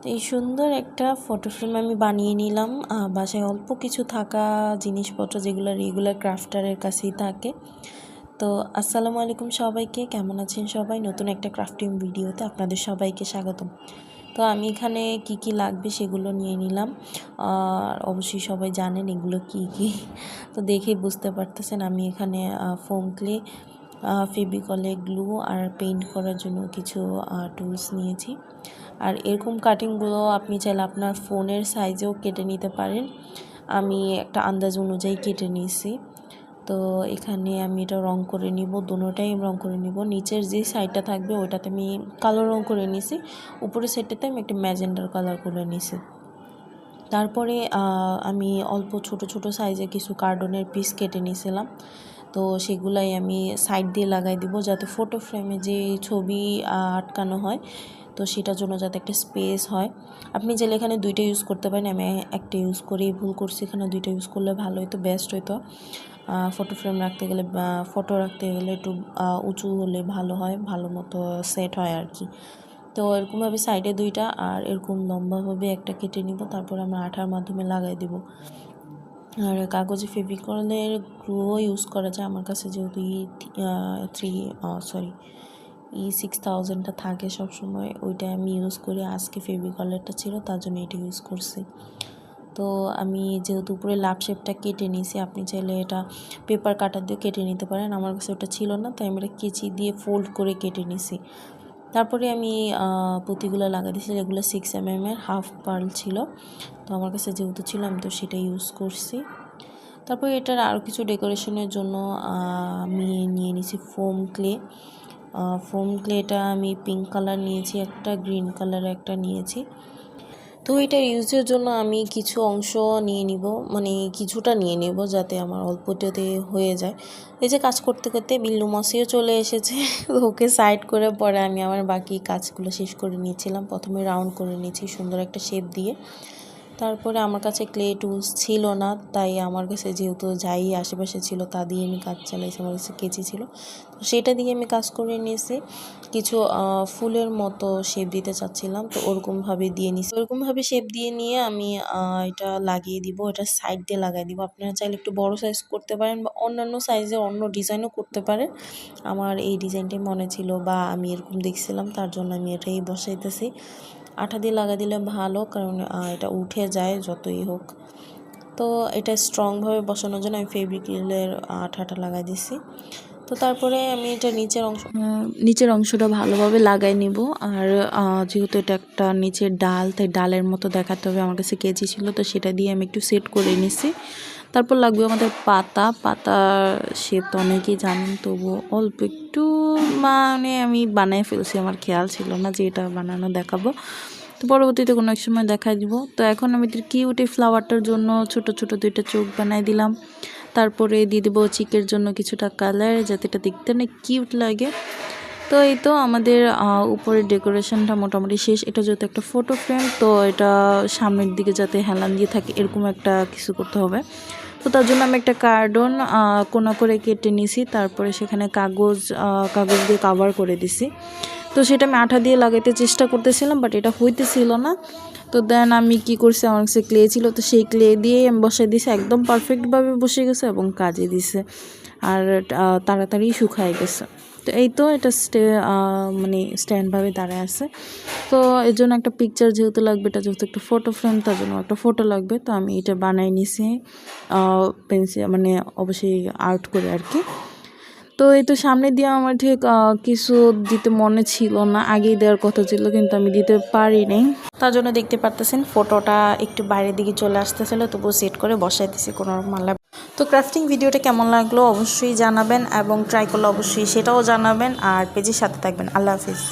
তো এই সুন্দর একটা ফটো ফ্রেম আমি বানিয়ে নিলাম। বাসায় অল্প কিছু থাকা জিনিসপত্র যেগুলো রেগুলার ক্রাফটারের কাছেই থাকে। তো আসসালামু আলাইকুম সবাইকে, কেমন আছেন সবাই? নতুন একটা ক্রাফটিং ভিডিওতে আপনাদের সবাইকে স্বাগতম। তো আমি এখানে কি কি লাগবে সেগুলো নিয়ে নিলাম। আর অবশ্যই সবাই জানেন এগুলো কি কি। তো দেখেই বুঝতে পারতেছেন আমি এখানে ফোম ক্লে ফেবিকলে গ্লু আর পেইন্ট করার জন্য কিছু টুলস নিয়েছি। আর এরকম কাটিংগুলো আপনি চাইলে আপনার ফোনের সাইজেও কেটে নিতে পারেন। আমি একটা আন্দাজ অনুযায়ী কেটে নিয়েছি। তো এখানে আমি এটা রং করে নিব, দুটোটাই রং করে নিব। নিচের যে সাইডটা থাকবে ওইটাতে আমি কালো রং করে নিছি। উপরের সাইডটাতে আমি একটা ম্যাজেন্ডার কালার করে নিছি। তারপরে আমি অল্প ছোট ছোট সাইজে কিছু কার্টনের পিস কেটে নিয়েছিলাম। তো সেগুলাই আমি সাইড দিয়ে লাগাই দিব যাতে ফটো ফ্রেমে যে ছবি আটকানো হয়, তো সেটার জন্য যাতে একটা স্পেস হয়। আপনি চাইলে এখানে দুইটা ইউজ করতে পারেন, আমি একটা ইউজ করেই ভুল করছি, এখানে দুইটা ইউজ করলে ভালো হতো বেস্ট হতো ফটো ফ্রেম রাখতে গেলে ফটো রাখতে গেলে একটু উঁচু হলে ভালো হয়, ভালো মতো সেট হয় আর কি। তো এরকমভাবে সাইডে দুইটা আর এরকম লম্বাভাবে একটা কেটে নিব, তারপর আমরা আঠার মাধ্যমে লাগাই দেব। আর কাগজে ফেভিকলের গ্লুও ইউজ করা যায়, আমার কাছে যেহেতু E three sorry E six থাউজেন্ডটা থাকে সবসময়, ওইটা আমি ইউজ করি, আজকে ফেভিকলেরটা ছিল, তার জন্য এটা ইউজ করছি। তো আমি যেহেতু উপরে লাভ শেপটা কেটে নিয়েছি, আপনি চাইলে এটা পেপার কাটার দিয়ে কেটে নিতে পারেন, আমার কাছে ওটা ছিল না, তাই আমি এটা কেচি দিয়ে ফোল্ড করে কেটে নিছি। তারপরে আমি পুঁতিগুলো লাগা দিয়েছি, যেগুলো সিক্স এম এর হাফ পার্ল ছিল। তো আমার কাছে যেহেতু ছিল, আমি তো সেটা ইউজ করছি। তারপরে এটার আরও কিছু ডেকোরেশনের জন্য আমি নিয়ে নিয়েছি ফোম ক্লে ফোম ক্লেটা আমি পিঙ্ক কালার নিয়েছি, একটা গ্রিন কালার একটা নিয়েছি। তো এটা ইউজের জন্য আমি কিছু অংশ নিয়ে নিব মানে কিছুটা নিয়ে নেব যাতে আমার অল্পটাতে হয়ে যায়। এই যে কাজ করতে করতে বিল্লু মাসিও চলে এসেছে, ওকে সাইড করে পরে আমি আমার বাকি কাজগুলো শেষ করে নিয়েছিলাম। প্রথমে রাউন্ড করে নিয়েছি সুন্দর একটা শেপ দিয়ে। তারপরে আমার কাছে ক্লে টুলস ছিল না, তাই আমার কাছে যেহেতু যাই আশেপাশে ছিল তা দিয়ে আমি কাজ চালাইছি আমার কাছে কেচি ছিল। তো সেটা দিয়ে আমি কাজ করে নিয়েছি। কিছু ফুলের মতো শেপ দিতে চাচ্ছিলাম, তো ওরকমভাবে দিয়ে নিছি। ওরকমভাবে শেপ দিয়ে নিয়ে আমি এটা লাগিয়ে দিব, এটা সাইড দিয়ে লাগাই দিব। আপনারা চাইলে একটু বড় সাইজ করতে পারেন বা অন্যান্য সাইজে অন্য ডিজাইনও করতে পারেন। আমার এই ডিজাইনটাই মনে ছিল বা আমি এরকম দেখছিলাম, তার জন্য আমি এটাই বসাইতেছি। আঠা দিয়ে লাগা দিলে ভালো, কারণ এটা উঠে যায় যতই হোক। তো এটা স্ট্রংভাবে বসানোর জন্য আমি ফেব্রিকের আঠাটা লাগাই দিছি। তো তারপরে আমি এটা নিচের অংশ নিচের অংশটা ভালোভাবে লাগাই নিব। আর যেহেতু এটা একটা নিচের ডাল, তাই ডালের মতো দেখাতে হবে। আমার কাছে কেজি ছিল, তো সেটা দিয়ে আমি একটু সেট করে নিছি। তারপর লাগবে আমাদের পাতা। পাতা সে তো অনেকেই জানেন তবু অল্প একটু মানে আমি বানাই ফেলছি, আমার খেয়াল ছিল না যে এটা বানানো দেখাবো। তো পরবর্তীতে কোনো এক সময় দেখাই দিব। তো এখন আমি কিউট ফ্লাওয়ারটার জন্য ছোট ছোট দুইটা চোখ বানাই দিলাম। তারপরে দিয়ে দেবো চিকের জন্য কিছুটা কালার যাতে এটা দেখতে অনেক কিউট লাগে। তো এই তো আমাদের উপরের ডেকোরেশনটা মোটামুটি শেষ। এটা যেহেতু একটা ফটো ফ্রেম তো এটা সামনের দিকে যাতে হেলান দিয়ে থাকে, এরকম একটা কিছু করতে হবে। তো তার জন্য আমি একটা কার্ডন কোনা করে কেটে নিছি, তারপরে সেখানে কাগজ কাগজ দিয়ে কাভার করে দিছি। তো সেটা আমি আঠা দিয়ে লাগাইতে চেষ্টা করতেছিলাম বাট এটা হইতেছিল না। তো দেন আমি কি করছি, আমার কাছে ক্লে ছিল, তো সেই ক্লে দিয়েই আমি বসাই দিছি। একদম পারফেক্টভাবে বসে গেছে এবং কাজে দিছে। আর তাড়াতাড়ি শুকায় গেছে। এই তো এটা স্টে মানে স্ট্যান্ডভাবে দাঁড়ায় আছে। তো এর জন্য একটা পিকচার যেহেতু লাগবে, এটা যেহেতু একটা ফটো ফ্রেম তার জন্য একটা ফটো লাগবে। তো আমি এটা বানাই নিছি পেন্সিল মানে অবশ্যই আর্ট করে আর কি। তো এই তো সামনে দিয়ে আমার ঠিক কিছু দিতে মনে ছিল না, আগেই দেওয়ার কথা ছিল, কিন্তু আমি দিতে পারিনি তার জন্য দেখতে পারতেছেন ফটোটা একটু বাইরের দিকে চলে আসতেছিল, তবুও সেট করে বসাইতেছি কোনো মালা তো ক্রাফটিং ভিডিওটা কেমন লাগল অবশ্যই জানাবেন এবং ট্রাই করলে অবশ্যই সেটাও জানাবেন আর পেজের সাথে থাকবেন। আল্লাহ হাফিজ।